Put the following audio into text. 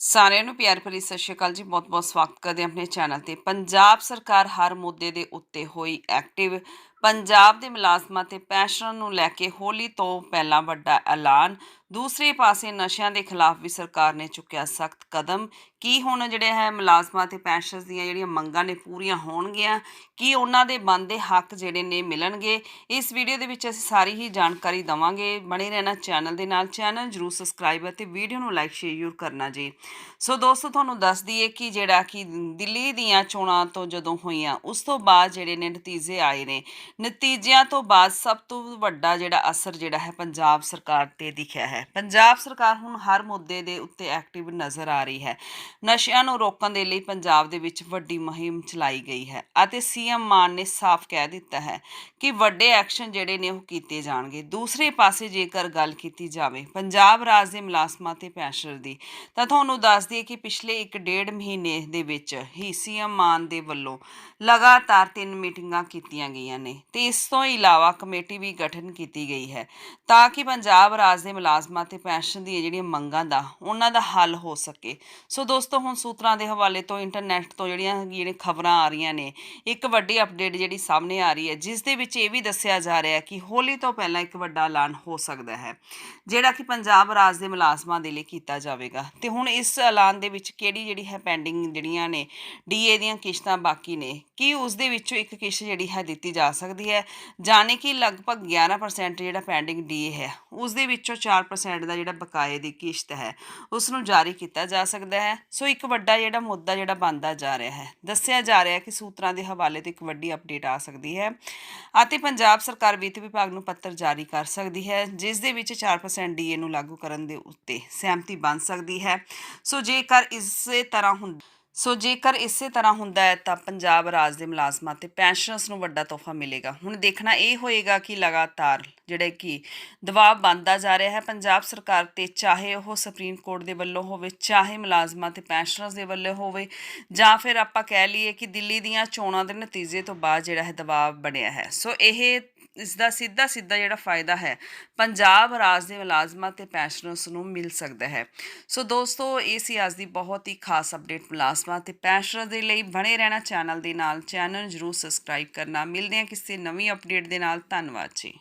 ਸਾਰਿਆਂ ਨੂੰ ਪਿਆਰ ਭਰੀ ਸਤਿ ਸ਼੍ਰੀ ਅਕਾਲ ਜੀ। ਬਹੁਤ-ਬਹੁਤ ਸਵਾਗਤ ਕਰਦੇ ਆਪਣੇ ਚੈਨਲ ਤੇ। ਪੰਜਾਬ ਸਰਕਾਰ ਹਰ ਮੁੱਦੇ ਦੇ ਉੱਤੇ ਹੋਈ ਐਕਟਿਵ ਪੰਜਾਬ ਦੇ ਮੁਲਾਜ਼ਮਾਂ ਤੇ ਪੈਨਸ਼ਨਰ ਨੂੰ ਲੈ ਕੇ ਹੋਲੀ ਤੋਂ ਪਹਿਲਾਂ ਵੱਡਾ ਐਲਾਨ। ਦੂਸਰੇ ਪਾਸੇ ਨਸ਼ਿਆਂ ਦੇ ਖਿਲਾਫ ਵੀ ਸਰਕਾਰ ਨੇ ਚੁੱਕਿਆ ਸਖਤ ਕਦਮ। ਕੀ ਹੁਣ ਜਿਹੜੇ ਹੈ ਮੁਲਾਜ਼ਮਾਂ ਤੇ ਪੈਨਸ਼ਨਰਸ ਦੀਆਂ ਜਿਹੜੀਆਂ ਮੰਗਾਂ ਨੇ ਪੂਰੀਆਂ ਹੋਣਗੀਆਂ? ਕੀ ਉਹਨਾਂ ਦੇ ਬਣਦੇ ਹੱਕ ਜਿਹੜੇ ਨੇ ਮਿਲਣਗੇ? ਇਸ ਵੀਡੀਓ ਦੇ ਵਿੱਚ ਅਸੀਂ ਸਾਰੀ ਹੀ ਜਾਣਕਾਰੀ ਦਵਾਂਗੇ। ਬਣੇ ਰਹਿਣਾ ਚੈਨਲ ਦੇ ਨਾਲ। ਚੈਨਲ ਜਰੂਰ ਸਬਸਕ੍ਰਾਈਬ ਅਤੇ ਵੀਡੀਓ ਨੂੰ ਲਾਈਕ, ਸ਼ੇਅਰ ਜ਼ਰੂਰ ਕਰਨਾ ਜੀ। ਸੋ ਦੋਸਤੋ, ਤੁਹਾਨੂੰ ਦੱਸ ਦਈਏ ਕਿ ਜਿਹੜਾ ਕਿ ਦਿੱਲੀ ਦੀਆਂ ਚੋਣਾਂ ਤੋਂ ਜਦੋਂ ਹੋਈਆਂ, ਉਸ ਤੋਂ ਬਾਅਦ ਜਿਹੜੇ ਨੇ ਨਤੀਜੇ ਆਏ ਨੇ। ਨਤੀਜਿਆਂ ਤੋਂ ਬਾਅਦ ਸਭ ਤੋਂ ਵੱਡਾ ਜਿਹੜਾ ਅਸਰ ਜਿਹੜਾ ਹੈ ਪੰਜਾਬ ਸਰਕਾਰ ਤੇ ਦਿਖਿਆ ਹੈ। ਪੰਜਾਬ ਸਰਕਾਰ ਹੁਣ ਹਰ ਮੁੱਦੇ ਦੇ ਉੱਤੇ ਐਕਟਿਵ ਨਜ਼ਰ ਆ ਰਹੀ ਹੈ। ਨਸ਼ਿਆਂ ਨੂੰ ਰੋਕਣ ਦੇ ਲਈ ਪੰਜਾਬ ਦੇ ਵਿੱਚ ਵੱਡੀ ਮੁਹਿੰਮ ਚਲਾਈ ਗਈ ਹੈ ਅਤੇ ਸੀਐਮ ਮਾਨ ਨੇ ਸਾਫ਼ ਕਹਿ ਦਿੱਤਾ ਹੈ ਕਿ ਵੱਡੇ ਐਕਸ਼ਨ ਜਿਹੜੇ ਨੇ ਉਹ ਕੀਤੇ ਜਾਣਗੇ। ਦੂਸਰੇ ਪਾਸੇ ਜੇਕਰ ਗੱਲ ਕੀਤੀ ਜਾਵੇ ਪੰਜਾਬ ਰਾਜ ਦੇ ਮੁਲਾਜ਼ਮਾਂ ਤੇ ਪੈਸ਼ਰ ਦੀ, ਤਾਂ ਤੁਹਾਨੂੰ ਦੱਸ ਦਈਏ ਕਿ ਪਿਛਲੇ 1.5 ਮਹੀਨੇ ਦੇ ਵਿੱਚ ਹੀ ਸੀਐਮ ਮਾਨ ਦੇ ਵੱਲੋਂ ਲਗਾਤਾਰ ਤਿੰਨ ਮੀਟਿੰਗਾਂ ਕੀਤੀਆਂ ਗਈਆਂ ਨੇ। ਤੇ ਇਸ ਤੋਂ ਇਲਾਵਾ ਕਮੇਟੀ ਵੀ ਗਠਨ ਕੀਤੀ ਗਈ ਹੈ ਤਾਂ ਕਿ ਪੰਜਾਬ ਰਾਜ ਦੇ ਮੁਲਾਜ਼ਮਾਂ ਤੇ ਪੈਨਸ਼ਨ ਦੀਆਂ ਜਿਹੜੀਆਂ ਮੰਗਾਂ ਦਾ, ਉਹਨਾਂ ਦਾ ਹੱਲ ਹੋ ਸਕੇ। ਸੋ ਦੋਸਤੋ, ਹੁਣ ਸੂਤਰਾਂ ਦੇ ਹਵਾਲੇ ਤੋਂ ਇੰਟਰਨੈਟ ਤੋਂ ਜਿਹੜੀਆਂ ਜਿਹੜੀਆਂ ਖਬਰਾਂ ਆ ਰਹੀਆਂ ਨੇ, ਇੱਕ ਵੱਡੀ ਅਪਡੇਟ ਜਿਹੜੀ ਸਾਹਮਣੇ ਆ ਰਹੀ ਹੈ, ਜਿਸ ਦੇ ਵਿੱਚ ਇਹ ਵੀ ਦੱਸਿਆ ਜਾ ਰਿਹਾ ਹੈ ਕਿ ਹੋਲੀ ਤੋਂ ਪਹਿਲਾਂ ਇੱਕ ਵੱਡਾ ਐਲਾਨ ਹੋ ਸਕਦਾ ਹੈ, ਜਿਹੜਾ ਕਿ ਪੰਜਾਬ ਰਾਜ ਦੇ ਮੁਲਾਜ਼ਮਾਂ ਦੇ ਲਈ ਕੀਤਾ ਜਾਵੇਗਾ। ਤੇ ਹੁਣ ਇਸ ਐਲਾਨ ਦੇ ਵਿੱਚ ਕਿਹੜੀ ਜਿਹੜੀ ਹੈ ਪੈਂਡਿੰਗ ਜਿਹੜੀਆਂ ਨੇ ਡੀਏ ਦੀਆਂ ਕਿਸ਼ਤਾਂ ਬਾਕੀ ਨੇ, ਕੀ ਉਸ ਦੇ ਵਿੱਚੋਂ ਇੱਕ ਕਿਸ਼ਤ ਜਿਹੜੀ ਹੈ ਦਿੱਤੀ ਜਾ ਸਕਦੀ ਸਕਦੀ ਹੈ, ਜਾਣੇ ਕਿ ਲਗਭਗ 11% ਜਿਹੜਾ ਪੈਂਡਿੰਗ ਡੀਏ ਹੈ ਉਸ ਦੇ ਵਿੱਚੋਂ 4% ਦਾ ਜਿਹੜਾ ਬਕਾਏ ਦੀ ਕਿਸ਼ਤ ਹੈ ਉਸ ਨੂੰ ਜਾਰੀ ਕੀਤਾ ਜਾ ਸਕਦਾ ਹੈ। ਸੋ ਇੱਕ ਵੱਡਾ ਜਿਹੜਾ ਮੁੱਦਾ ਜਿਹੜਾ ਬਣਦਾ ਜਾ ਰਿਹਾ ਹੈ, ਦੱਸਿਆ ਜਾ ਰਿਹਾ ਹੈ ਕਿ ਸੂਤਰਾਂ ਦੇ ਹਵਾਲੇ ਤੋਂ ਇੱਕ ਵੱਡੀ ਅਪਡੇਟ ਆ ਸਕਦੀ ਹੈ ਅਤੇ ਪੰਜਾਬ ਸਰਕਾਰ ਵਿੱਤ ਵਿਭਾਗ ਨੂੰ ਪੱਤਰ ਜਾਰੀ ਕਰ ਸਕਦੀ ਹੈ, ਜਿਸ ਦੇ ਵਿੱਚ 4% ਡੀਏ ਨੂੰ ਲਾਗੂ ਕਰਨ ਦੇ ਉੱਤੇ ਸਹਿਮਤੀ ਬਣ ਸਕਦੀ ਹੈ। ਸੋ ਜੇਕਰ ਇਸੇ ਤਰ੍ਹਾਂ ਹੁੰਦਾ ਸੋ ਜੇਕਰ ਇਸੇ ਤਰ੍ਹਾਂ ਹੁੰਦਾ ਹੈ, ਤਾਂ ਪੰਜਾਬ ਰਾਜ ਦੇ ਮੁਲਾਜ਼ਮਾਂ ਤੇ ਪੈਨਸ਼ਨਰਸ ਨੂੰ ਵੱਡਾ ਤੋਹਫਾ ਮਿਲੇਗਾ। ਹੁਣ ਦੇਖਣਾ ਇਹ ਹੋਏਗਾ ਕਿ ਲਗਾਤਾਰ ਜਿਹੜੇ ਕਿ ਦਬਾਅ ਬਣਦਾ ਜਾ ਰਿਹਾ ਹੈ, ਪੰਜਾਬ ਸਰਕਾਰ ਤੇ ਚਾਹੇ ਉਹ ਸੁਪਰੀਮ ਕੋਰਟ ਦੇ ਵੱਲੋਂ ਹੋਵੇ, ਚਾਹੇ ਮੁਲਾਜ਼ਮਾਂ ਤੇ ਪੈਨਸ਼ਨਰਸ ਦੇ ਵੱਲੋਂ ਹੋਵੇ, ਜਾਂ ਫਿਰ ਆਪਾਂ ਕਹਿ ਲਈਏ ਕਿ ਦਿੱਲੀ ਦੀਆਂ ਚੋਣਾਂ ਦੇ ਨਤੀਜੇ ਤੋਂ ਬਾਅਦ ਜਿਹੜਾ ਹੈ ਦਬਾਅ ਬਣਿਆ ਹੈ। ਸੋ ਇਹ ਇਸ ਦਾ ਸਿੱਧਾ ਸਿੱਧਾ ਜਿਹੜਾ ਫਾਇਦਾ ਹੈ, ਪੰਜਾਬ ਰਾਜ ਦੇ ਮੁਲਾਜ਼ਮਾਂ ਤੇ ਪੈਨਸ਼ਨਰਸ ਨੂੰ ਮਿਲ ਸਕਦਾ ਹੈ। ਸੋ ਦੋਸਤੋ, ਇਹ ਸੀ ਅੱਜ ਦੀ ਬਹੁਤ ਹੀ ਖਾਸ ਅਪਡੇਟ ਮੁਲਾਜ਼ਮਾਂ ਤੇ ਪੈਨਸ਼ਨਰ ਦੇ ਲਈ। ਬਣੇ ਰਹਿਣਾ ਚੈਨਲ ਦੇ ਨਾਲ ਚੈਨਲ ਜਰੂਰ ਸਬਸਕ੍ਰਾਈਬ ਕਰਨਾ। ਮਿਲਦੇ ਹਾਂ ਕਿਸੇ ਨਵੀਂ ਅਪਡੇਟ ਦੇ ਨਾਲ। ਧੰਨਵਾਦ ਜੀ।